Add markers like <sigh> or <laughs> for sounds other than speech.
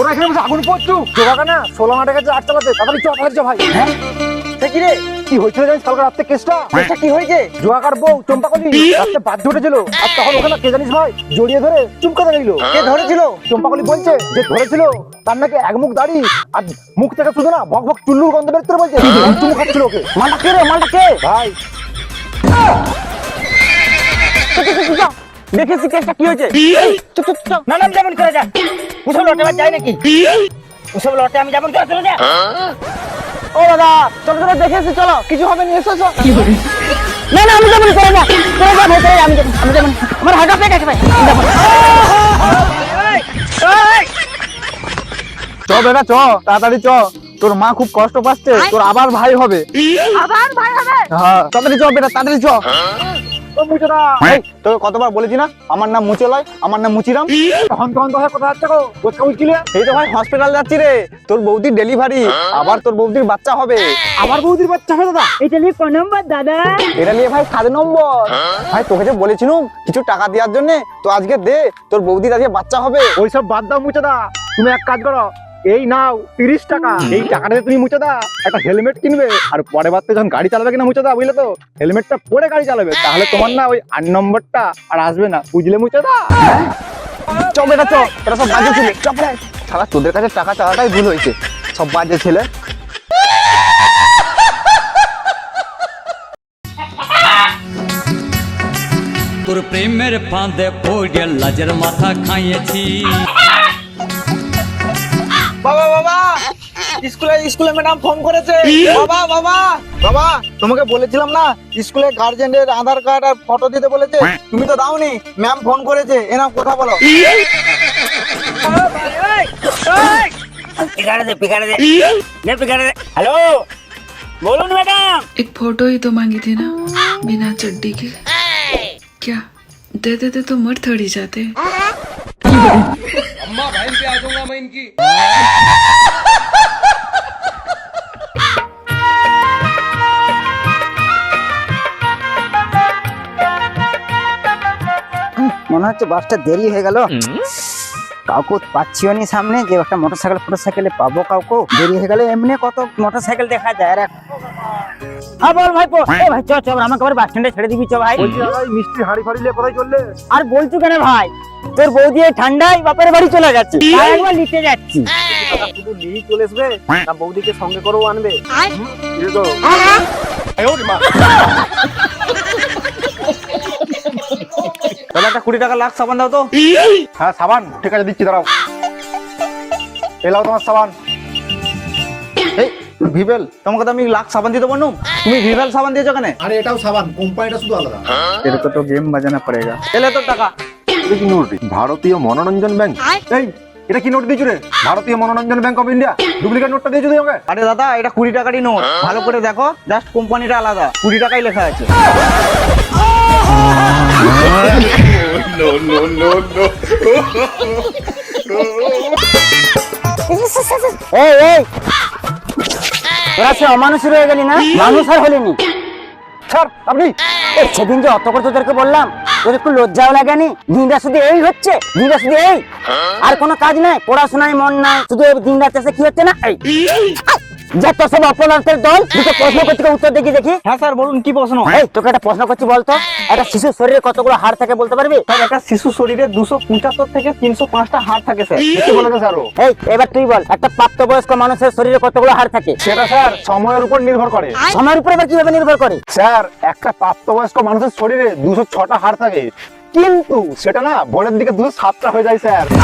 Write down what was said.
তোরা এখানে বসে আগুন পড়ছু জোগাকা না ষোলো মাঠে গেছে আট চালাতে তাড়াতাড়ি চ তাড়াতাড়ি চ ভাই। হ্যাঁ? সে কি রে? কি হয়েছিল জানিস কালকে রাত্রে কেসটা? কেসটা কি হয়েছে? জোয়াকার বউ চম্পাকলি রাত্রে বাধ্য উঠেছিল। আর তখন ওখানে কে জানিস ভাই জড়িয়ে ধরে চুমকাতে লাগল কে ধরেছিল? চম্পাকলি বলছে যে ধরেছিল তার নাকি এক মুখ দাড়ি আর মুখ থেকে শুধু না ভক ভক চুল্লুর গন্ধ বেরোতে বলছে। চুমু খাচ্ছিল ওকে। মালটা কে রে? মালটা কে? ভাই। দেখেছি কেসটা কি হয়েছে। না যেমন করে যা। ওসব লটে আবার যায় নাকি? ওসব লটে আমি যেমন করে চলে যা ও দাদা চলো চলো দেখেছি চলো। কিছু হবে না এসো এসো। না না আমি যেমন করে যা করে যা ভেতরে আমি যেমন আমি যেমন আমার হার্ট অ্যাটাক আছে ভাই। যাব না। চ বেটা চ তাড়াতাড়ি চ। তোর মা খুব কষ্ট পাচ্ছে তোর আবার ভাই হবে। আবার ভাই হবে? হ্যাঁ তাড়াতাড়ি চ বেটা তাড়াতাড়ি চ। ও মুচোদা তোকে কতবার বলেছি না? আমার নাম মুচলয় আমার নাম মুচিরাম। তখন তখন তো হয় যাচ্ছে গো? কোথাও উঠছিলে এই তো ভাই হসপিটাল যাচ্ছি রে। তোর বৌদির ডেলিভারি আবার তোর বৌদির বাচ্চা হবে। আমার বৌদির বাচ্চা হবে দাদা? এটা নিয়ে কোন নম্বর দাদা? এটা নিয়ে ভাই সাত নম্বর। ভাই তোকে যে বলেছিলাম কিছু টাকা দেওয়ার জন্য তো আজকে দে তোর বৌদির আজকে বাচ্চা হবে। ওইসব বাদ দাও মুচোদা। তুমি এক কাজ করো এই নাও তিরিশ টাকা। এই টাকাটা তুমি মুচোদা একটা হেলমেট কিনবে আর পরে বাদতে যখন গাড়ি চালাবে কিনা মুছে মুচোদা বুঝলে তো? হেলমেটটা পরে গাড়ি চালাবে। তাহলে তোমার না ওই আট নম্বরটা আর আসবে না। বুঝলে বেটা চ এটা সব বাজে ছেলে। চপ সারা তোদের কাছে টাকা চাওয়াটাই ভুল হয়েছে। সব বাজে ছেলে। তোর প্রেমের ফাঁদে পড়ে লাজের মাথা খাইয়েছি। বাবা বাবা স্কুলে স্কুলে ম্যাডাম ফোন করেছে বাবা বাবা বাবা তোমাকে বলেছিলাম না স্কুলে গার্জেনের আধার কার্ড আর ফটো দিতে বলেছে তুমি তো দাওনি ম্যাম ফোন করেছে এনাম কথা বলো पिकारे दे पिकारे दे ले पिकारे दे हेलो बोलो ना मैडम एक फोटो ही तो मांगी थी ना बिना चड्डी के क्या दे देते तो मर थोड़ी जाते মনে হচ্ছে বাসটা দেরি হয়ে গেল। কাউকে পাচ্ছিও নি সামনে যে একটা মোটর সাইকেল ফোটর সাইকেলে পাবো কাউকে দেরি হয়ে গেলে এমনি কত মোটর সাইকেল দেখা যায় আর এক- হ্যাঁ বল ভাই এ ভাই চ চ আমাকে আবার বাস স্ট্যান্ডে ছেড়ে দিবি চ ভাই। মিষ্টি হাড়ি ফাড়ি নিয়ে কোথায় চললে? আর বলছো কেন ভাই? তোর বৌদি এই ঠান্ডায় বাপের বাড়ি চলে যাচ্ছে একবার নিতে যাচ্ছি। শুধু নিয়ে চলে আসবে না বৌদিকে সঙ্গে করেও আনবে। দাদা একটা কুড়ি টাকা লাখ সাবান দাও তো। হ্যাঁ সাবান। ঠিক আছে দিচ্ছি দাঁড়াও। এলাও তোমার সাবান। ভিভেল তোমাকে তো আমি লাখ সাবান দিতে বলুন তুমি ভিভেল সাবান দিয়েছ কেন? আরে এটাও সাবান কোম্পানিটা শুধু আলাদা। এটা তো তো গেম বাজানা পড়েগা এলে তো টাকা। এটা কি নোট? ভারতীয় মনোরঞ্জন ব্যাংক। এই এটা কি নোট দিয়েছ রে? ভারতীয় মনোরঞ্জন ব্যাংক অফ ইন্ডিয়া। ডুপ্লিকেট নোটটা দিয়েছ আমাকে? আরে দাদা এটা কুড়ি টাকারই নোট। ভালো করে দেখো জাস্ট কোম্পানিটা আলাদা। কুড়ি টাকাই লেখা আছে। এই এই। তোরা সে অমানুষের হয়ে গেলি না? মানুষ আর হলিনি। আপনি? সেদিন যে অত করে তোদেরকে বললাম তোর একটু লজ্জাও লাগেনি? দিনটা শুধু এই হচ্ছে দিনটা শুধু এই। আর কোনো কাজ নাই পড়াশোনায় মন নাই শুধু দিন রাত কি হচ্ছে না? এই। যত সব অপরাধের দল দুটো প্রশ্ন করতে উত্তর দেখি দেখি। হ্যাঁ স্যার বলুন কি প্রশ্ন? এই তোকে একটা প্রশ্ন করছি বলতো? একটা শিশুর শরীরে কতগুলো হাড় থাকে বলতে পারবি? স্যার একটা শিশু শরীরে দুশো পঁচাত্তর থেকে তিনশো পাঁচটা হাড় থাকে স্যার। কি বলেছে স্যার এই এবার তুই বল একটা প্রাপ্তবয়স্ক মানুষের শরীরে কতগুলো হাড় থাকে? সেটা স্যার সময়ের উপর নির্ভর করে। সময়ের উপরে এবার কীভাবে নির্ভর করে? স্যার একটা প্রাপ্তবয়স্ক মানুষের শরীরে দুশো ছটা হাড় থাকে। কিন্তু সেটা না ভোরের দিকে দুশো সাতটা হয়ে যায় স্যার। <laughs>